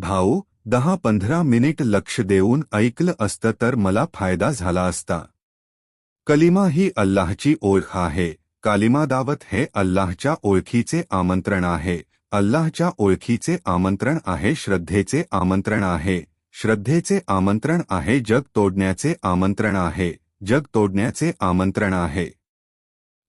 भाऊ, दहा पंधरा मिनिट लक्ष देऊन ऐकलं असतं तर मला फ़ायदा झाला असता. कलिमा ही अल्लाहची ओळख आहे. कालिमा दावत हे अल्लाहच्या ओळखीचे आमंत्रण आहे. अल्लाहच्या ओळखीचे आमंत्रण आहे, श्रद्धेचे आमंत्रण आहे. श्रद्धेचे आमंत्रण आहे, जग तोडण्याचे आमंत्रण आहे. जग तोडण्याचे आमंत्रण आहे.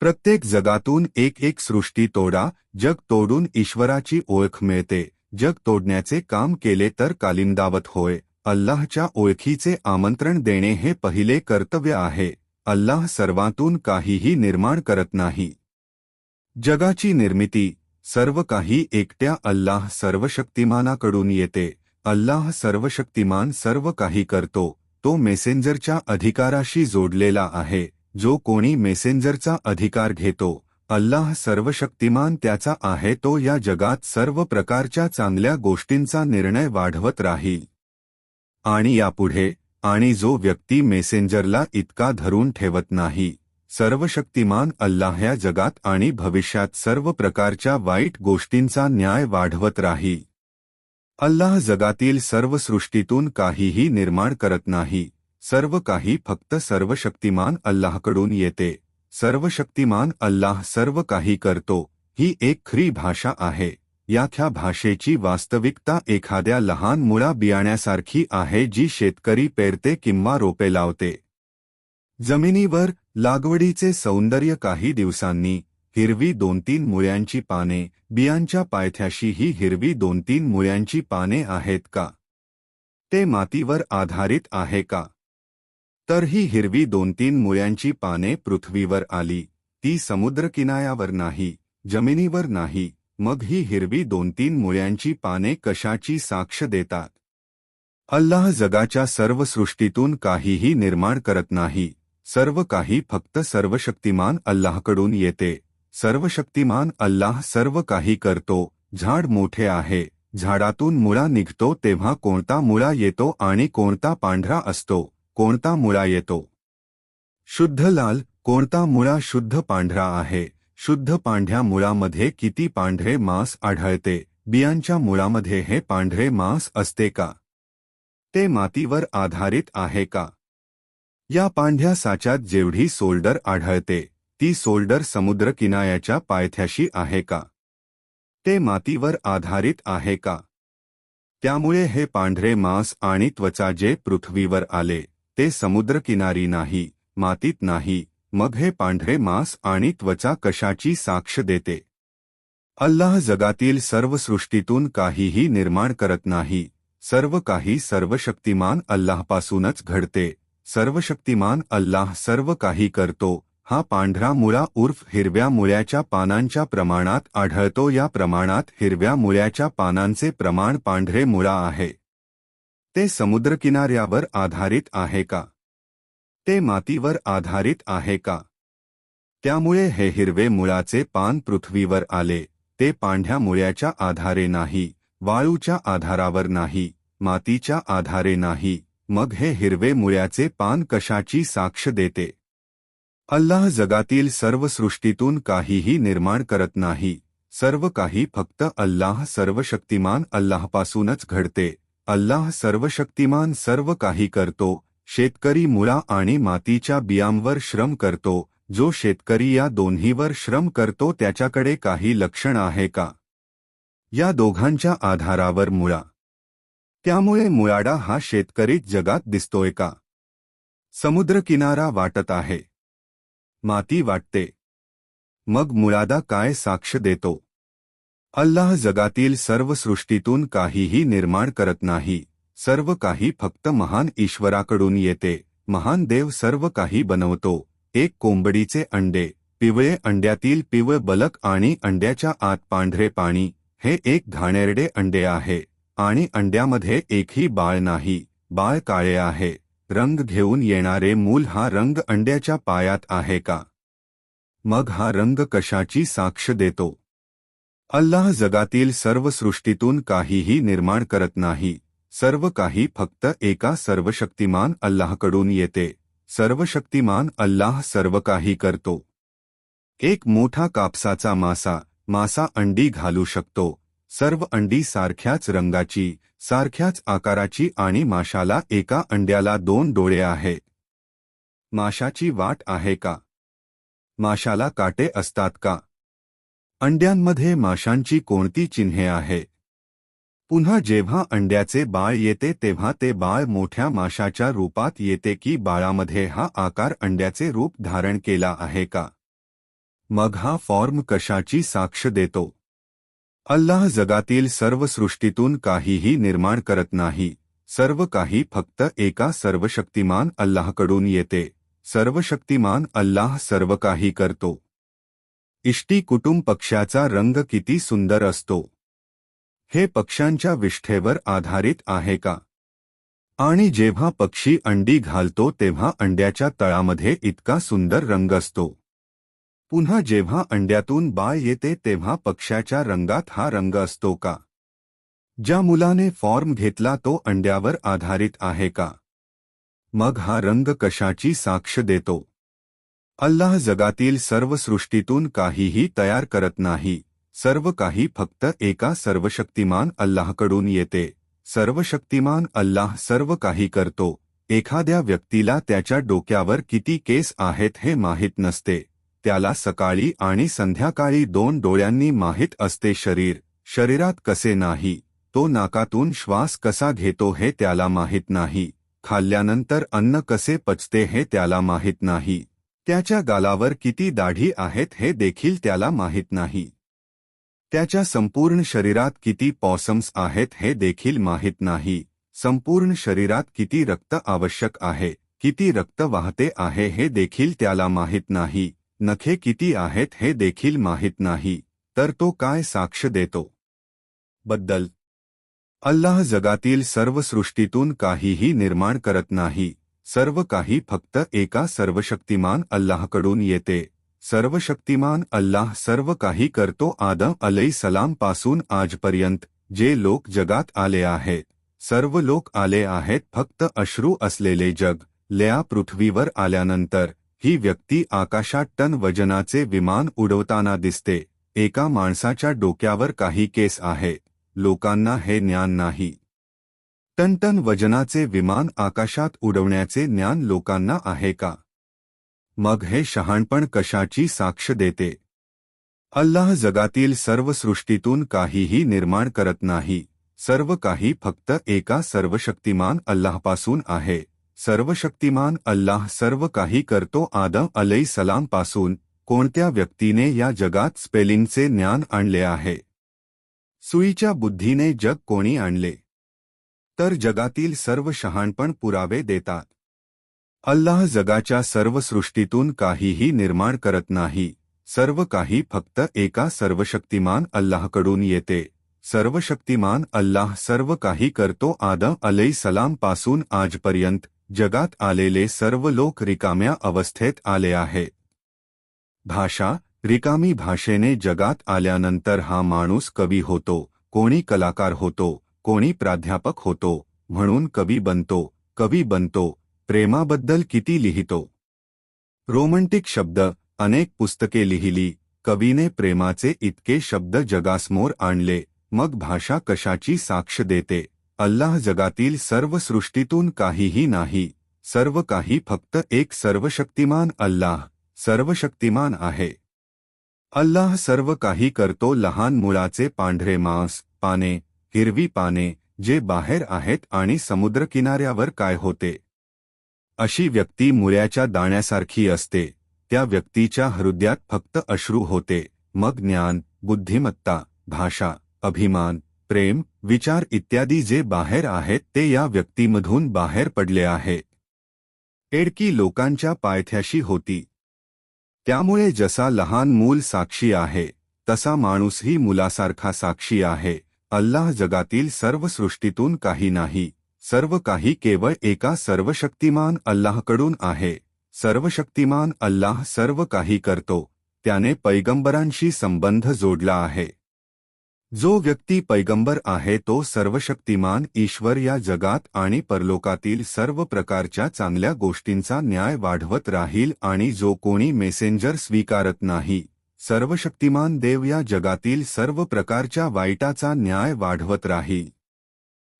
प्रत्येक जगातून एक एक सृष्टी तोडा, जग तोडून ईश्वराची ओळख मिळते. जग तोडण्याचे काम केले तर कालिंदावत होय. अल्लाहच्या ओळखीचे आमंत्रण देणे हे पहिले कर्तव्य आहे. अल्लाह सर्वातून काहीही निर्माण करत नाही. जगाची निर्मिती सर्व काही एकट्या अल्लाह सर्वशक्तिमानाकडून येते. अल्लाह सर्वशक्तिमान सर्व काही करतो. तो मेसेंजरच्या अधिकाराशी जोडलेला आहे. जो कोणी मेसेंजरचा अधिकार घेतो अल्लाह सर्वशक्तिमान त्याचा आहे तो या जगात सर्व प्रकारच्या चांगल्या गोष्टींचा निर्णय वाढवत राहील. आणि यापुढे आणि जो व्यक्ती मेसेंजरला इतका धरून ठेवत नाही सर्वशक्तिमान अल्लाह या जगात आणि भविष्यात सर्व प्रकारच्या वाईट गोष्टींचा न्याय वाढवत राहील. अल्लाह जगातील सर्व सृष्टीतून काहीही निर्माण करत नाही सर्व काही फक्त सर्वशक्तिमान अल्लाहकडून येते. सर्वशक्तिमान अल्लाह सर्व काही करतो ही एक खरी भाषा आहे. याख्या भाषेची वास्तविकता एखाद्या लहान मुळा बियाण्यासारखी आहे जी शेतकरी पेरते किंवा रोपे लावते. जमिनीवर लागवडीचे सौंदर्य काही दिवसांनी हिरवी दोन तीन मुळ्यांची पाने बियांच्या पायथ्याशी ही हिरवी दोन तीन मुळ्यांची पाने आहेत का? ते मातीवर आधारित आहे का? तर ही हिरवी दोन तीन मुळ्यांची पाने पृथ्वीवर आली. ती समुद्रकिनायावर नाही जमिनीवर नाही. मग ही हिरवी दोन तीन मुळ्यांची पाने कशाची साक्ष देतात? अल्लाह जगाच्या सर्व सृष्टीतून काहीही निर्माण करत नाही. सर्व काही फक्त सर्वशक्तिमान अल्लाहकडून येते. सर्वशक्तिमान अल्लाह सर्व काही करतो. झाड मोठे आहे. झाडातून मुळा निघतो तेव्हा कोणता मुळा येतो आणि कोणता पांढरा असतो. कोणता मुळा येतो? शुद्ध लाल कोणता मुळा शुद्ध पांढरा आहे? शुद्ध पांढऱ्या मुळामध्ये किती पांढरे मांस आढळते? बियांच्या मुळामध्ये हे पांढरे मांस असते का? ते मातीवर आधारित आहे का? या पांढऱ्या साच्यात जेवढी सोल्डर आढळते ती सोल्डर समुद्रकिनायाच्या पायथ्याशी आहे का? ते मातीवर आधारित आहे का? त्यामुळे हे पांढरे मांस आणि त्वचा जे पृथ्वीवर आले ते समुद्रकिनारी नाही मातीत नाही मग हे पांढरे मांस आणि त्वचा कशाची साक्ष देते? अल्लाह जगातील सर्व सृष्टीतून काहीही निर्माण करत नाही सर्व काही सर्वशक्तिमान अल्लाहपासूनच घडते सर्वशक्तिमान अल्लाह सर्व काही करतो हा पांढरा मुळा उर्फ हिरव्या मुळ्याच्या पानांच्या प्रमाणात आढळतो या प्रमाणात हिरव्या मुळ्याच्या पानांचे प्रमाण पांढरे मुळा आहे. ते समुद्रकिनाऱ्यावर आधारित आहे का? ते मातीवर आधारित आहे का? त्यामुळे हे हिरवे मुळाचे पान पृथ्वीवर आले ते पांढ्या मुळ्याच्या आधारे नाही वाळूच्या आधारावर नाही मातीच्या आधारे नाही मग हे हिरवे मुळ्याचे पान कशाची साक्ष देते? अल्लाह जगातील सर्व सृष्टीतून काहीही निर्माण करत नाही सर्व काही फक्त अल्लाह सर्वशक्तिमान अल्लाहपासूनच घडते. अल्लाह सर्वशक्तिमान सर्व काही करतो, शेतकरी मुळा आणि मातीच्या बियांवर श्रम करतो, जो शेतकरी या दोन्हीवर श्रम करतो त्याच्याकडे काही लक्षण आहे का? या दोघांच्या आधारावर मुळा. त्यामुळे मुळाडा हा शेतकरीच जगात दिसतोय का? समुद्रकिनारा वाटत आहे. माती वाटते. मग मुळादा काय साक्ष देतो? अल्लाह जगातील सर्व सृष्टीतून काहीही निर्माण करत नाही. सर्व काही फक्त महान ईश्वराकडून येते. महान देव सर्व काही बनवतो. एक कोंबडीचे अंडे पिवळे अंड्यातील पिवळ बलक आणि अंड्याच्या आत पांढरे पाणी हे एक घाणेरडे अंडे आहे. आणि अंड्यामध्ये एकही बाळ नाही. बाळ काळे आहे. रंग घेऊन येणारे मूल हा रंग अंड्याच्या पायात आहे का? मग हा रंग कशाची साक्ष देतो? अल्लाह जगातील सर्व सृष्टीतून काहीही निर्माण करत नाही. सर्व काही फक्त एका सर्वशक्तिमान अल्लाहकडून येते. सर्वशक्तिमान अल्लाह सर्व काही करतो. एक मोठा कापसाचा मासा मासा अंडी घालू शकतो. सर्व अंडी सारख्याच रंगाची सारख्याच आकाराची आणि माशाला एका अंड्याला दोन डोळे आहे. माशाची वाट आहे का? माशाला काटे असतात का? अंड्यांमध्ये माशांची कोणती चिन्हे आहे? पुन्हा जेव्हा अंड्याचे बाळ येते तेव्हा ते बाळ मोठ्या माशाच्या रूपात येते की बाळामध्ये हा आकार अंड्याचे रूप धारण केला आहे का? मग हा फॉर्म कशाची साक्ष देतो? अल्लाह जगातील सर्व सृष्टीतून काहीही निर्माण करत नाही सर्व काही फक्त एका सर्वशक्तिमान अल्लाहकडून येते सर्वशक्तिमान अल्लाह सर्व काही करतो. इष्टी कुटुंब पक्ष्याचा रंग किती सुंदर असतो. हे पक्ष्यांच्या विष्ठेवर आधारित आहे का? आणि जेव्हा पक्षी अंडी घालतो तेव्हा अंड्याच्या तळामध्ये इतका सुंदर रंग असतो. पुन्हा जेव्हा अंड्यातून बाळ येते तेव्हा पक्ष्याच्या रंगात हा रंग असतो का? ज्या मुलाने फॉर्म घेतला तो अंड्यावर आधारित आहे का? मग हा रंग कशाची साक्ष देतो? अल्लाह जगातील सर्व सृष्टीतून काहीही तयार करत नाही. सर्व काही फक्त एका सर्वशक्तिमान अल्लाहकडून येते. सर्वशक्तिमान अल्लाह सर्व काही करतो. एखाद्या व्यक्तीला त्याच्या डोक्यावर किती केस आहेत हे माहीत नसते. त्याला सकाळी आणि संध्याकाळी दोन डोळ्यांनी माहीत असते शरीर. शरीरात कसे नाही? तो नाकातून श्वास कसा घेतो हे त्याला माहीत नाही. खाल्ल्यानंतर अन्न कसे पचते हे त्याला माहीत नाही. त्याच्या गालावर किती दाढी आहेत हे देखील त्याला माहीत नाही. त्याच्या संपूर्ण शरीरात किती पॉसम्स आहेत हे देखील माहीत नाही. संपूर्ण शरीरात किती रक्त आवश्यक आहे किती रक्त वाहते आहे हे देखील त्याला माहीत नाही. नखे किती आहेत हे देखील माहीत नाही. तर तो काय साक्ष देतो? बद्दल. अल्लाह जगातील सर्व सृष्टीतून काहीही निर्माण करत नाही. सर्व काही फक्त एका सर्वशक्तिमान अल्लाहकडून येते. सर्वशक्तिमान अल्लाह सर्व काही करतो आदम अलई सलामपासून आजपर्यंत जे लोक जगात आले आहेत. सर्व लोक आले आहेत फक्त अश्रू असलेले जग. लया पृथ्वीवर आल्यानंतर ही व्यक्ती आकाशात टन वजनाचे विमान उडवताना दिसते. एका माणसाच्या डोक्यावर काही केस आहे. लोकांना हे ज्ञान नाही. टन वजनाचे विमान आकाशात उडवण्याचे ज्ञान लोकांना आहे का? मग हे शहाणपण कशाची साक्ष देते? अल्लाह जगातील सर्व सृष्टीतून काहीही निर्माण करत नाही, सर्व काही फक्त एका सर्वशक्तिमान अल्लाहपासून आहे. सर्वशक्तिमान अल्लाह सर्व काही करतो आदम अलई सलाम पासून, कोणत्या व्यक्तीने या जगात स्पेलिंगचे ज्ञान आणले आहे? सुईच्या बुद्धीने जग कोणी आणले? तर जगातील सर्व शहाणपण पुरावे देतात. अल्लाह जगाच्या सर्व सृष्टीतून काहीही निर्माण करत नाही. सर्व काही फक्त एका सर्वशक्तिमान अल्लाहकडून येते. सर्वशक्तिमान अल्लाह सर्व काही करतो. आदम अलई सलामपासून आजपर्यंत जगात आलेले सर्व लोक रिकाम्या अवस्थेत आले आहे. भाषा रिकामी भाषेने जगात आल्यानंतर हा माणूस कवी होतो कोणी कलाकार होतो कोणी प्राध्यापक होतो म्हणून कवी बनतो कवी बनतो प्रेमाबद्दल किती लिहितो. रोमँटिक शब्द अनेक पुस्तके लिहिली कवीने प्रेमाचे इतके शब्द जगासमोर आणले मग भाषा कशाची साक्ष देते अल्लाह जगातील सर्व सृष्टीतून काहीही नाही सर्व काही फक्त एक सर्वशक्तिमान अल्लाह सर्वशक्तिमान आहे. अल्लाह सर्व काही करतो लहान मुळाचे पांढरे मांस पाने हिरवी पाने जे बाहेर आहेत आणि समुद्रकिनाऱ्यावर काय होते? अशी व्यक्ती मुळ्याच्या दाण्यासारखी असते. त्या व्यक्तीच्या हृदयात फक्त अश्रू होते. मग ज्ञान बुद्धिमत्ता भाषा अभिमान प्रेम विचार इत्यादी जे बाहेर आहेत ते या व्यक्तीमधून बाहेर पडले आहे. एडकी लोकांच्या पायथ्याशी होती. त्यामुळे जसा लहान मूल साक्षी आहे तसा माणूसही मुलासारखा साक्षी आहे. अल्लाह जगातील सर्व सृष्टीतून काही नाही सर्व काही केवळ एका सर्वशक्तिमान अल्लाहकडून आहे. सर्वशक्तिमान अल्लाह सर्व काही करतो त्याने पैगंबरांशी संबंध जोडला आहे. जो व्यक्ती पैगंबर आहे तो सर्वशक्तिमान ईश्वर या जगात आणि परलोकातील सर्व प्रकारच्या चांगल्या गोष्टींचा न्याय वाढवत राहील आणि जो कोणी मेसेंजर स्वीकारत नाही सर्वशक्तिमान देव या जगातील सर्व प्रकारच्या वाईटाचा न्याय वाढवत राही.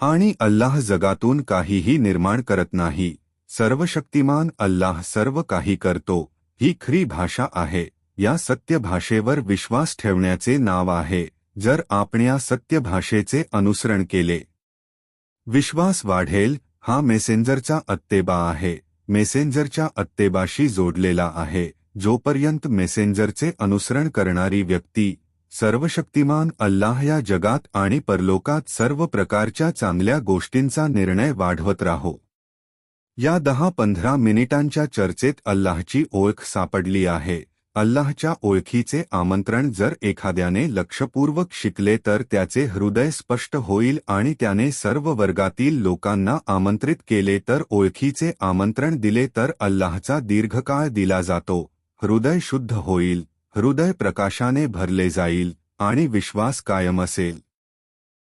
आणि अल्लाह जगातून काहीही निर्माण करत नाही. सर्वशक्तिमान अल्लाह सर्व काही करतो. ही खरी भाषा आहे. या सत्य भाषेवर विश्वास ठेवण्याचे नाव आहे. जर आपण या सत्य भाषेचे अनुसरण केले. विश्वास वाढेल. हा मेसेंजरचा अत्तेबा आहे. मेसेंजरच्या अत्तेबाशी जोडलेला आहे. जोपर्यंत मेसेंजरचे अनुसरण करणारी व्यक्ती सर्वशक्तिमान अल्लाह या जगात आणि परलोकात सर्व प्रकारच्या चांगल्या गोष्टींचा निर्णय वाढवत राहो. या दहा पंधरा मिनिटांच्या चर्चेत अल्लाहची ओळख सापडली आहे. अल्लाहच्या ओळखीचे आमंत्रण जर एखाद्याने लक्षपूर्वक शिकले तर त्याचे हृदय स्पष्ट होईल आणि त्याने सर्व वर्गातील लोकांना आमंत्रित केले तर ओळखीचे आमंत्रण दिले तर अल्लाहचा दीर्घकाळ दिला जातो. हृदय शुद्ध होईल हृदय प्रकाशाने भरले जाईल आणि विश्वास कायम असेल.